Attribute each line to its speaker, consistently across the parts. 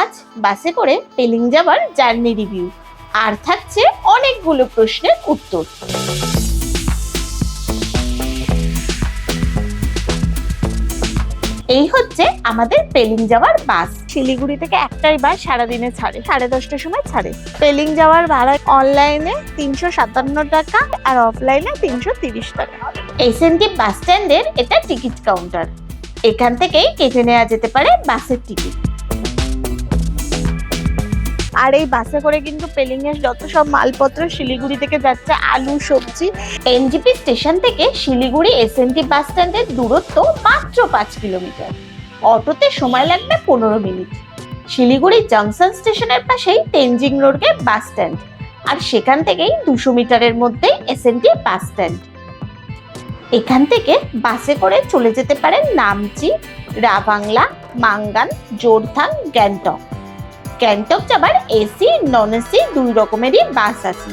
Speaker 1: আজ বাসে করে পেলিং যাবার জার্নি রিভিউ আর থাকছে অনেকগুলো প্রশ্নের উত্তর। এই হচ্ছে আমাদের পেলিং যাওয়ার বাস। শিলিগুড়ি থেকে একটাই বাস সারাদিনে ছাড়ে সাড়ে দশটার সময় ছাড়ে। পেলিং যাওয়ার ভাড়া অনলাইনে তিনশো সাতান্ন টাকা আর অফলাইনে তিনশো তিরিশ টাকা। এসএনটি বাস স্ট্যান্ডের এটা টিকিট কাউন্টার এখান থেকেই কেটে নেওয়া যেতে পারে বাসের টিকিট আর এই বাসে করে কিন্তু পেলিং এর যত সব মালপত্র শিলিগুড়ি থেকে যাচ্ছে, আলু, সবজি, এনজিপি স্টেশন থেকে শিলিগুড়ি এসএনটি বাস স্ট্যান্ডের দূরত্ব মাত্র পাঁচ কিলোমিটার। অটোতে সময় লাগবে পনেরো মিনিট। শিলিগুড়ি জংশন স্টেশনের পাশেই তেনজিং রোডে বাস স্ট্যান্ড আর সেখান থেকেই দুশো মিটারের মধ্যে এসএনটি বাস স্ট্যান্ড এখান থেকে বাসে করে চলে যেতে পারেন নামচি রাবাংলা মাঙ্গান, জোরথাং, গ্যাংটক। গ্যাংটক যাবার এসি নন এসি দুই রকমেরই বাস আছে।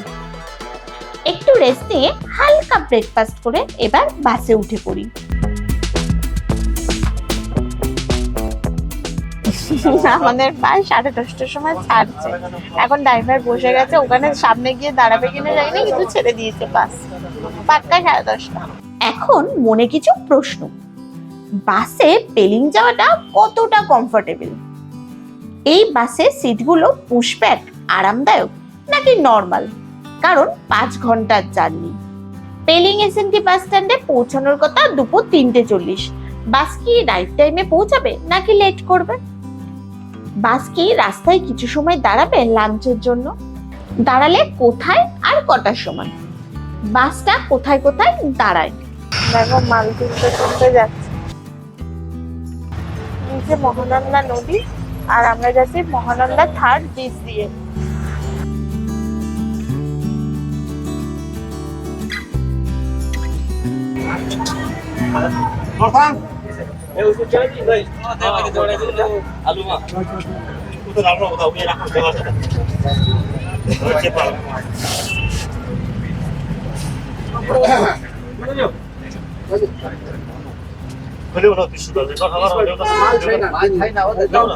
Speaker 1: একটু রেস্ট নিয়ে হালকা ব্রেকফাস্ট করে এবার বাসে উঠে পড়ি। আমাদের বাস সাড়ে দশটার সময় ছাড়ছে। এখন ড্রাইভার বসে গেছে, ওখানে সামনে গিয়ে দাঁড়াবে কিনা জানি না, কিন্তু ছেড়ে দিয়েছে বাস। পাক্কা সাড়ে দশটা। এখন মনে কিছু প্রশ্ন। বাসে পেলিং যাওয়াটা কতটা কমফোর্টেবল এই বাসের সিটগুলো পুশব্যাক আরামদায়ক, নাকি নর্মাল কারণ পাঁচ ঘণ্টার জার্নি পেলিং এসএনটি বাস স্ট্যান্ডে পৌঁছানোর কথা দুপুর তিনটে চল্লিশ। বাস কি রাইট টাইমে পৌঁছাবে, নাকি লেট করবে? বাস কি রাস্তায় কিছু সময় দাঁড়াবে লাঞ্চের জন্য? দাঁড়ালে কোথায় আর কটার সময়? বাসটা কোথায় কোথায় দাঁড়ায়? দেখো মাল তুলতে তুলতে যাচ্ছে। নিচে মহানন্দা নদী আর আমরা যাচ্ছি মহানন্দা থার্ড ব্রিজ দিয়ে।
Speaker 2: খুলে ওরা বিশুদ্ধ
Speaker 3: মাল খাই না মাল না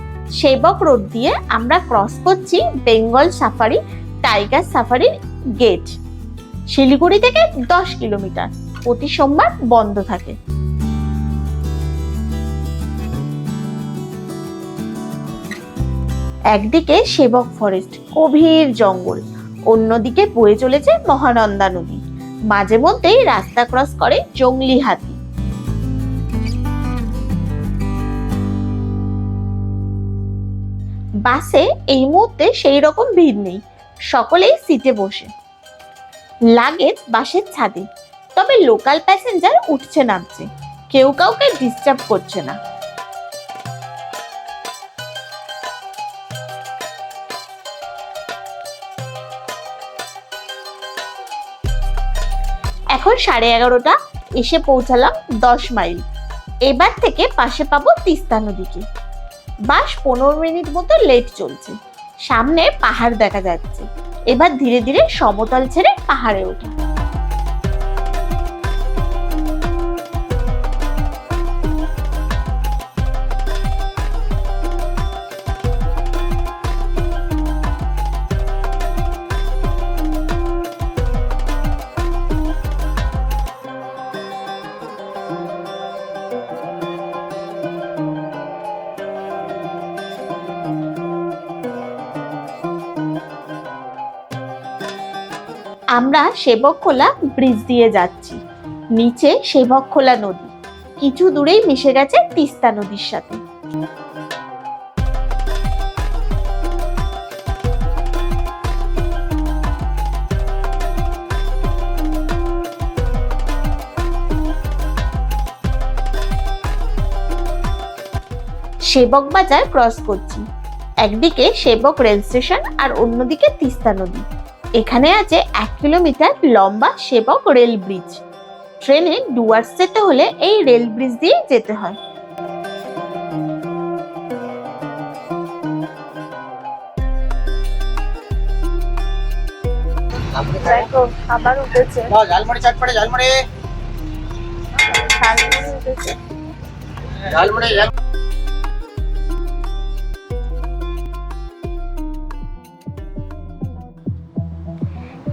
Speaker 1: সেবক রোড দিয়ে আমরা ক্রস করছি বেঙ্গল সাফারি টাইগার সাফারির গেট শিলিগুড়ি থেকে দশ কিলোমিটার, প্রতি সোমবার বন্ধ থাকে। একদিকে সেবক ফরেস্ট গভীর জঙ্গল, অন্যদিকে বয়ে চলেছে মহানন্দা নদী। মাঝে মধ্যেই রাস্তা ক্রস করে জঙ্গলি হাতি বাসে এই মুহূর্তে সেই রকম ভিড় নেই। সকলেই সিটে বসে। লাগেজ বাসের ছাদে, তবে লোকাল প্যাসেঞ্জার উঠছে নামছে। কেউ কাউকে ডিস্টার্ব করছে না। এখন সাড়ে এগারোটা, এসে পৌঁছালাম দশ মাইল। এবার থেকে পাশে পাবো তিস্তা নদীকে। বাস পনেরো মিনিট মতো লেট চলছে। সামনে পাহাড় দেখা যাচ্ছে। এবার ধীরে ধীরে সমতল ছেড়ে পাহাড়ে ওঠা। আমরা সেবকখোলা ব্রিজ দিয়ে যাচ্ছি। নিচে সেবকখোলা নদী। কিছু দূরেই মিশে গেছে তিস্তা নদীর সাথে। সেবক বাজার ক্রস করছি। একদিকে সেবক রেল স্টেশন আর অন্যদিকে তিস্তা নদী। এখানে আছে এক কিলোমিটার লম্বা সেবক রেল ব্রিজ। ট্রেনে ডুয়ার্স যেতে হলে এই রেল ব্রিজ দিয়ে যেতে হয়। খাবার উঠেছে।
Speaker 3: ঝালমুড়ি চটপটে ঝালমুড়ি।
Speaker 1: উঠেছে।
Speaker 3: Jhalmuri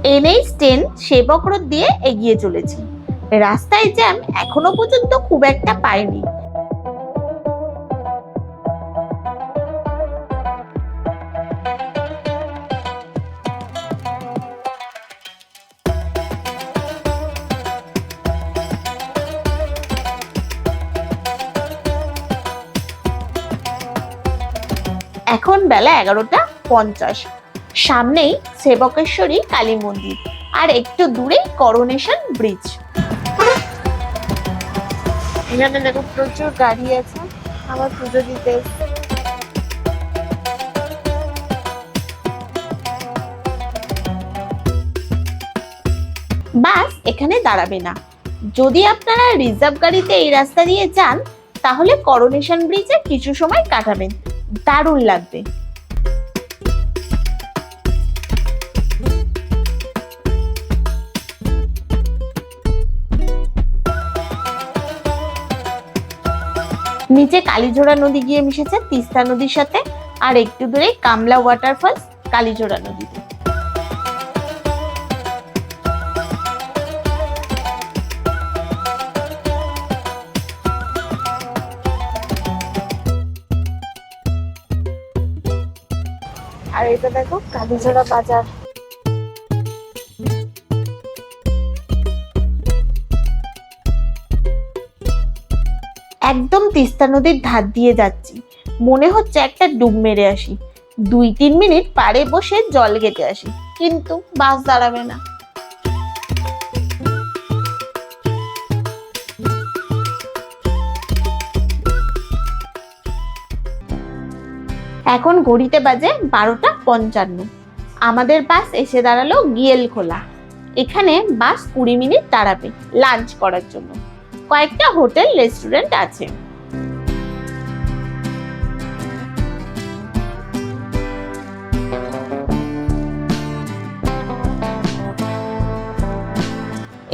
Speaker 1: NH ten Sevoke road দিয়ে এগিয়ে চলেছি। রাস্তায় জ্যাম এখনও পর্যন্ত খুব একটা পাইনি এখন বেলা এগারোটা পঞ্চাশ। সামনেই সেবকেশ্বরী কালী মন্দির, আর একটু দূরে করোনেশন ব্রিজ। এখানে দেখো প্রচুর গাড়ি আছে, আমার পুজো দিতে। বাস এখানে দাঁড়াবে না। যদি আপনারা রিজার্ভ গাড়িতে এই রাস্তা দিয়ে যান, তাহলে করোনেশন ব্রিজে কিছু সময় কাটাবেন। দারুণ লাগবে। নিচে কালীঝোড়া নদী গিয়ে মিশেছে তিস্তা নদীর সাথে, আর একটু দূরে কামলা ওয়াটারফলস কালীঝোড়া নদীতে। আর এটা দেখো কালীঝোড়া বাজার। একদম তিস্তা নদীর ধার দিয়ে যাচ্ছি। মনে হচ্ছে একটা ডুব মেরে আসি। দুই তিন মিনিট পাড়ে বসে জল কেটে আসি, কিন্তু বাস দাঁড়াবে না। এখন ঘড়িতে বাজে বারোটা পঞ্চান্ন। আমাদের বাস এসে দাঁড়াল গিয়েল খোলা। এখানে বাস কুড়ি মিনিট দাঁড়াবে লাঞ্চ করার জন্য। কয়েকটা হোটেল, রেস্টুরেন্ট আছে।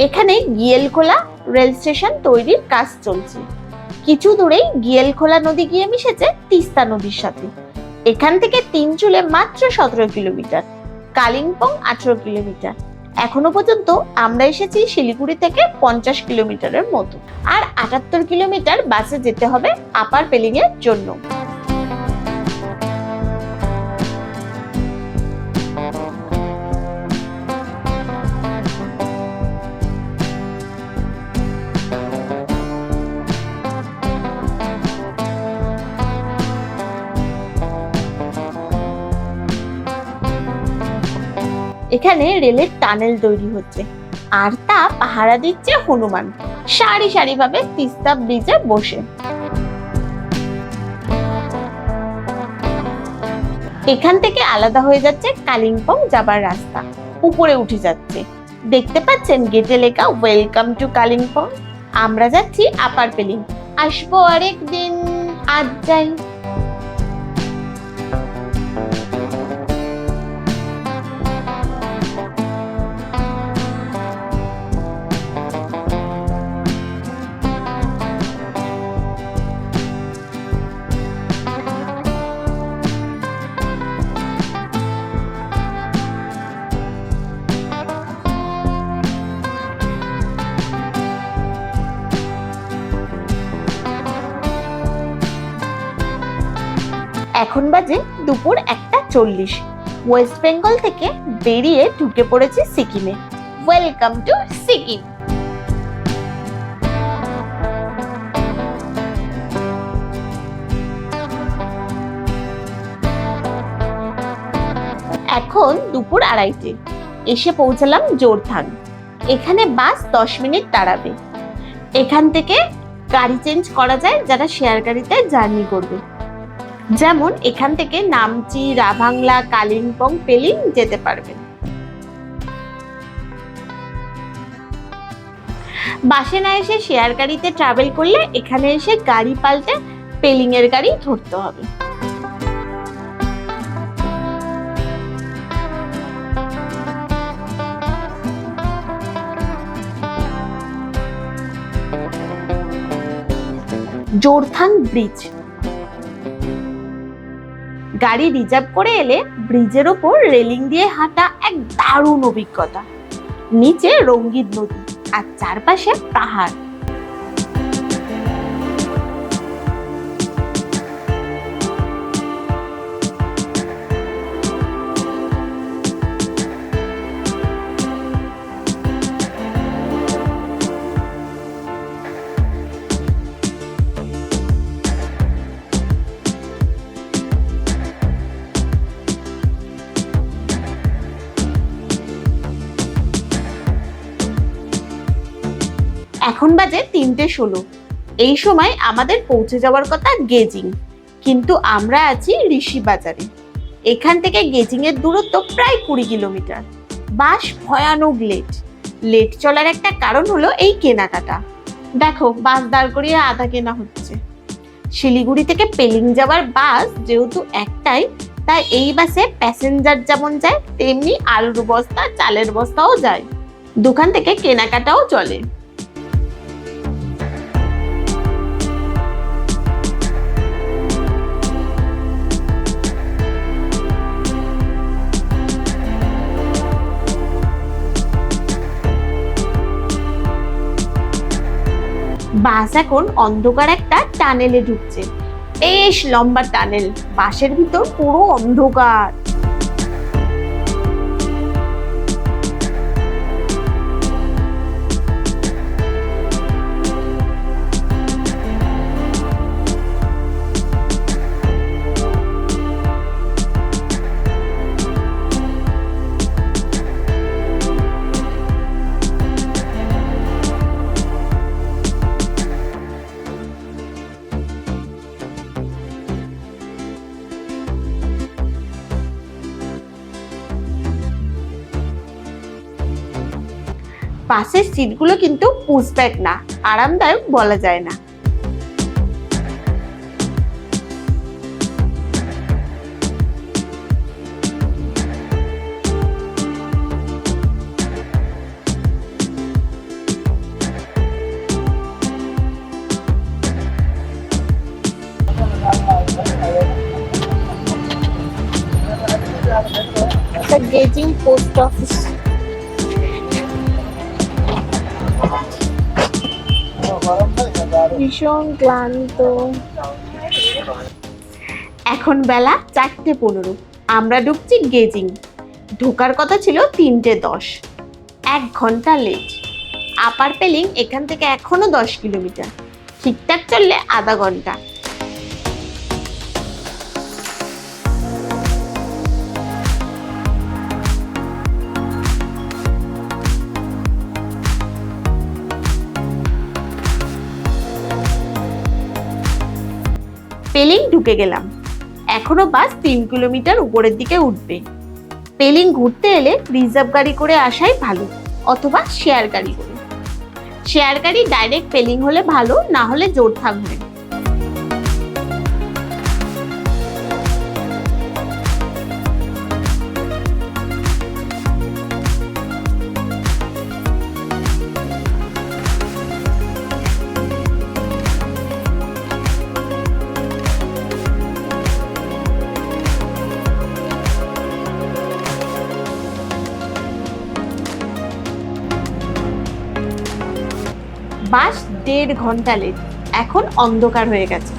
Speaker 1: এখানে গিয়েলখোলা রেল স্টেশন তৈরির কাজ চলছে। কিছু দূরেই গিয়েলখোলা নদী গিয়ে মিশেছে তিস্তা নদীর সাথে। এখান থেকে তিন চুলে মাত্র সতেরো কিলোমিটার, কালিম্পং আঠেরো কিলোমিটার। এখনও পর্যন্ত আমরা এসেছি শিলিগুড়ি থেকে পঞ্চাশ কিলোমিটারের মতো। আর আটাত্তর কিলোমিটার বাসে যেতে হবে আপার পেলিংয়ের জন্য। এখানে রেলের টানেল তৈরি হচ্ছে। আর তা পাহারা দিচ্ছে হনুমান। সারি সারি ভাবে তিস্তা ব্রিজে বসে। এখান থেকে আলাদা হয়ে যাচ্ছে কালিম্পং যাবার রাস্তা। উপরে উঠে যাচ্ছে। দেখতে পাচ্ছেন গেটে লেখা ওয়েলকাম টু কালিম্পং। আমরা যাচ্ছি আপার পেলিং আসব আরেক দিন আজ যাই। এখন বাজে দুপুর একটা চল্লিশ। ওয়েস্ট বেঙ্গল থেকে বেরিয়ে ঢুকে পড়েছি সিকিমে। ওয়েলকাম টু সিকিম এখন দুপুর আড়াইটে। এসে পৌঁছালাম জোরথাং এখানে বাস দশ মিনিট দাঁড়াবে। এখান থেকে গাড়ি চেঞ্জ করা যায়, যারা শেয়ার গাড়িতে জার্নি করবে। যেমন এখান থেকে নামচি, রাভাংলা, কালিম্পং, পেলিং যেতে পারবেন। বাসে না এসে শেয়ার গাড়িতে ট্রাভেল করলে এখানে এসে গাড়ি পাল্টে পেলিং এর গাড়ি ধরতে হবে। জোরথাং ব্রিজ। গাড়ি রিজার্ভ করে এলে ব্রিজের ওপর রেলিং দিয়ে হাঁটা এক দারুণ অভিজ্ঞতা। নিচে রঙ্গিত নদী আর চারপাশে পাহাড়। বাজে ষোলো এই সময় আমাদের পৌঁছে যাওয়ার কথা গেজিং। কিন্তু আমরা আছি ঋষি বাজারে এখান থেকে গেজিং এর দূরত্ব প্রায় কুড়ি কিলোমিটার। বাস ভয়ানক লেট। লেট চলার একটা কারণ হলো এই কেনাকাটা। দেখো, বাস দাঁড় করিয়ে আধা কেনা হচ্ছে। শিলিগুড়ি থেকে পেলিং যাওয়ার বাস যেহেতু একটাই, তাই এই বাসে প্যাসেঞ্জার যেমন যায়, তেমনি আলুর বস্তা, চালের বস্তাও যায়। দোকান থেকে কেনাকাটাও চলে। বাস এখন অন্ধকার একটা টানেলে ঢুকছে। বেশ লম্বা টানেল বাসের ভিতর পুরো অন্ধকার। বাসের সিটগুলো কিন্তু পুশব্যাক না। আরামদায়ক বলা যায় না। গেজিং পোস্ট অফিস ভীষণ ক্লান্ত। এখন বেলা চারটে পনেরো। আমরা ঢুকছি গেজিং। ঢোকার কথা ছিল তিনটে দশ। এক ঘণ্টা লেট আপার পেলিং এখান থেকে এখনও দশ কিলোমিটার। ঠিকঠাক চললে আধা ঘণ্টা। পেলিং ঢুকে গেলাম। এখনও বাস তিন কিলোমিটার উপরের দিকে উঠবে। পেলিং ঘুরতে এলে রিজার্ভ গাড়ি করে আসাই ভালো, অথবা শেয়ার গাড়ি করে। শেয়ার গাড়ি ডাইরেক্ট পেলিং হলে ভালো, না হলে জোর থাকবে দেড় ঘণ্টা লেট এখন অন্ধকার হয়ে গেছে।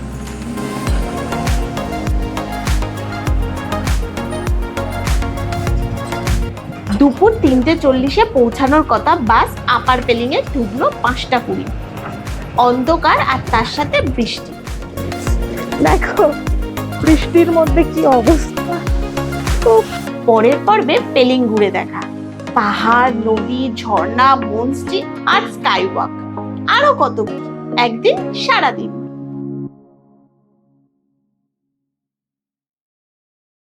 Speaker 1: দুপুর তিনটে চল্লিশে পৌঁছানোর কথা বাস আপার পেলিং এ ঢুকলো পাঁচটা কুড়ি। অন্ধকার আর তার সাথে বৃষ্টি। দেখো বৃষ্টির মধ্যে কি অবস্থা। পরের পর্বে পেলিং ঘুরে দেখা। পাহাড় নদী ঝর্ণা মনস্ট্রি আর স্কাই ওয়াক আরও কত একদিন সারাদিন।